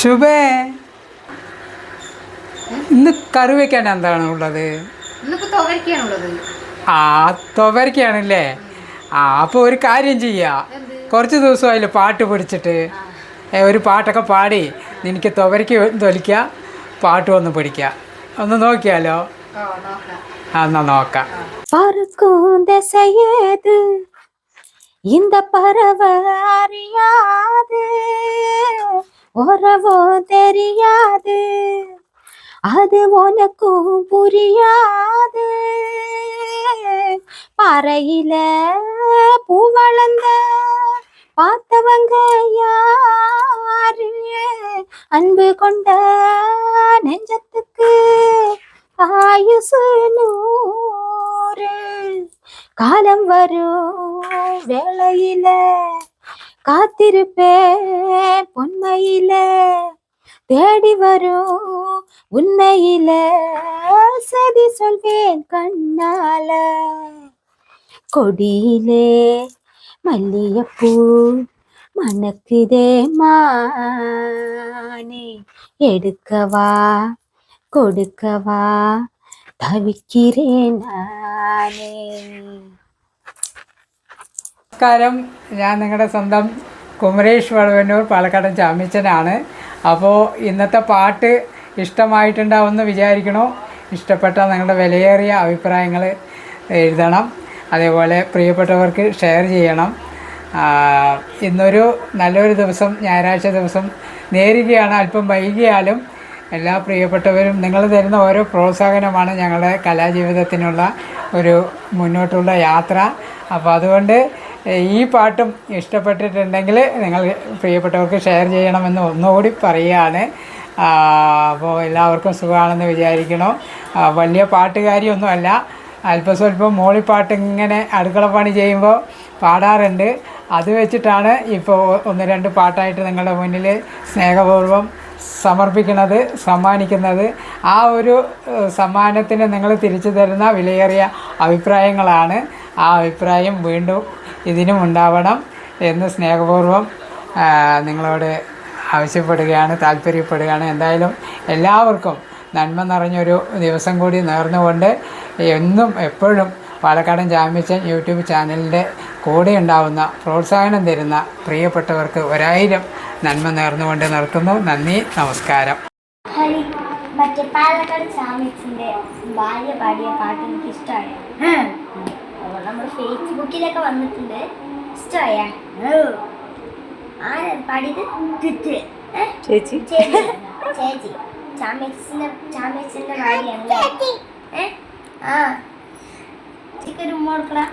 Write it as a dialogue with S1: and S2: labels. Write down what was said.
S1: ശുഭേ ഇന്ന് കറി വെക്കാൻ എന്താണ് ഉള്ളത്
S2: ഇന്നിപ്പോ തുവരക്കാണുള്ളത്
S1: ആ തുവരക്കാണല്ലേ ആ അപ്പോൾ ഒരു കാര്യം ചെയ്യാം
S2: എന്ത്?
S1: കുറച്ച് ദിവസമായില്ലേ പാട്ട് പിടിച്ചിട്ട് ഏ, ഒരു പാട്ടൊക്കെ പാടി നിനക്ക് തുവരയ്ക്ക് തൊലിക്കുക പാട്ട് ഒന്ന് പിടിക്കുക ഒന്ന് നോക്കിയാലോ
S2: ഓ നോക്കാം
S1: ആ, എന്നാ നോക്കാം
S3: பறக்கும் திசையேது இந்த பறவை அறியாது உறவோ தெரியாது. அது உனக்கும் புரியாது. பறையில பூ வளர்ந்த பார்த்தவங்க யாரு? அன்பு கொண்ட நெஞ்சத்துக்கு ஆயுசு நூறு. காலம் வரும் வேளையில காத்திருப்பேன். தேடி வரும் உன்னையில சதி சொல்வேன் கண்ணால கொடியிலே மல்லிகைப்பூ மணக்குதே மானே எடுக்கவா கொடுக்கவா தவிக்கிறேன் நானே
S1: നമസ്കാരം ഞാൻ നിങ്ങളുടെ സ്വന്തം കുമരേഷ് വളവന്നൂർ പാലക്കാടൻ ചാമ്യച്ചനാണ് അപ്പോൾ ഇന്നത്തെ പാട്ട് ഇഷ്ടമായിട്ടുണ്ടാവുമെന്ന് വിചാരിക്കണോ? ഇഷ്ടപ്പെട്ട നിങ്ങളുടെ വിലയേറിയ അഭിപ്രായങ്ങൾ എഴുതണം. അതേപോലെ പ്രിയപ്പെട്ടവർക്ക് ഷെയർ ചെയ്യണം. ഇന്നൊരു നല്ലൊരു ദിവസം ഞായറാഴ്ച ദിവസം നേരുകയാണ്. അല്പം വൈകിയാലും എല്ലാ പ്രിയപ്പെട്ടവരും നിങ്ങൾ തരുന്ന ഓരോ പ്രോത്സാഹനമാണ് ഞങ്ങളുടെ കലാജീവിതത്തിനുള്ള ഒരു മുന്നോട്ടുള്ള യാത്ര. അപ്പോൾ അതുകൊണ്ട് ഈ പാട്ടും ഇഷ്ടപ്പെട്ടിട്ടുണ്ടെങ്കിൽ നിങ്ങൾ പ്രിയപ്പെട്ടവർക്ക് ഷെയർ ചെയ്യണമെന്ന് ഒന്നുകൂടി പറയുകയാണ്. അപ്പോൾ എല്ലാവർക്കും സുഖമാണെന്ന് വിചാരിക്കണം വലിയ പാട്ടുകാരിയൊന്നുമല്ല. അല്പസ്വല്പം മോളിപ്പാട്ട് ഇങ്ങനെ അടുക്കള പണി ചെയ്യുമ്പോൾ പാടാറുണ്ട്. അത് വെച്ചിട്ടാണ് ഇപ്പോൾ ഒന്ന് രണ്ട് പാട്ടായിട്ട് നിങ്ങളുടെ മുന്നിൽ സ്നേഹപൂർവം സമർപ്പിക്കുന്നത് സമ്മാനിക്കുന്നത്. ആ ഒരു സമ്മാനത്തിന് നിങ്ങൾ തിരിച്ചു തരുന്ന വിലയേറിയ അഭിപ്രായങ്ങളാണ്. ആ അഭിപ്രായം വീണ്ടും ഇതിനും ഉണ്ടാവണം എന്ന് സ്നേഹപൂർവം നിങ്ങളോട് ആവശ്യപ്പെടുകയാണ് താല്പര്യപ്പെടുകയാണ്. എന്തായാലും എല്ലാവർക്കും നന്മ നിറഞ്ഞൊരു ദിവസം കൂടി നേർന്നുകൊണ്ട് എന്നും എപ്പോഴും പാലക്കാടൻ ജാമ്യച്ചൻ യൂട്യൂബ് ചാനലിന്റെ കൂടെ ഉണ്ടാവുന്ന പ്രോത്സാഹനം തരുന്ന പ്രിയപ്പെട്ടവർക്ക് ഒരായിരം നന്മ നേർന്നുകൊണ്ട് നിർത്തുന്നു. നന്ദി നമസ്കാരം.
S4: മറ്റേ പാലക്കാട് സാമിക്സിന്റെ ഭാര്യ പാടിയ പാട്ട് എനിക്ക് ഇഷ്ടമായ ഫേസ്ബുക്കിലൊക്കെ വന്നിട്ടുണ്ട് ഇഷ്ടമായ ആരാ പാടിയത്? കിറ്റ്
S3: ചേച്ചി.
S4: ചേച്ചി. ചാമ്പ്യൻസിന്റെ ചാമ്പ്യൻസിന്റെ ഏ? ആ. ചിക്കൻ ഉമ്മ കൊടുക്കടാ.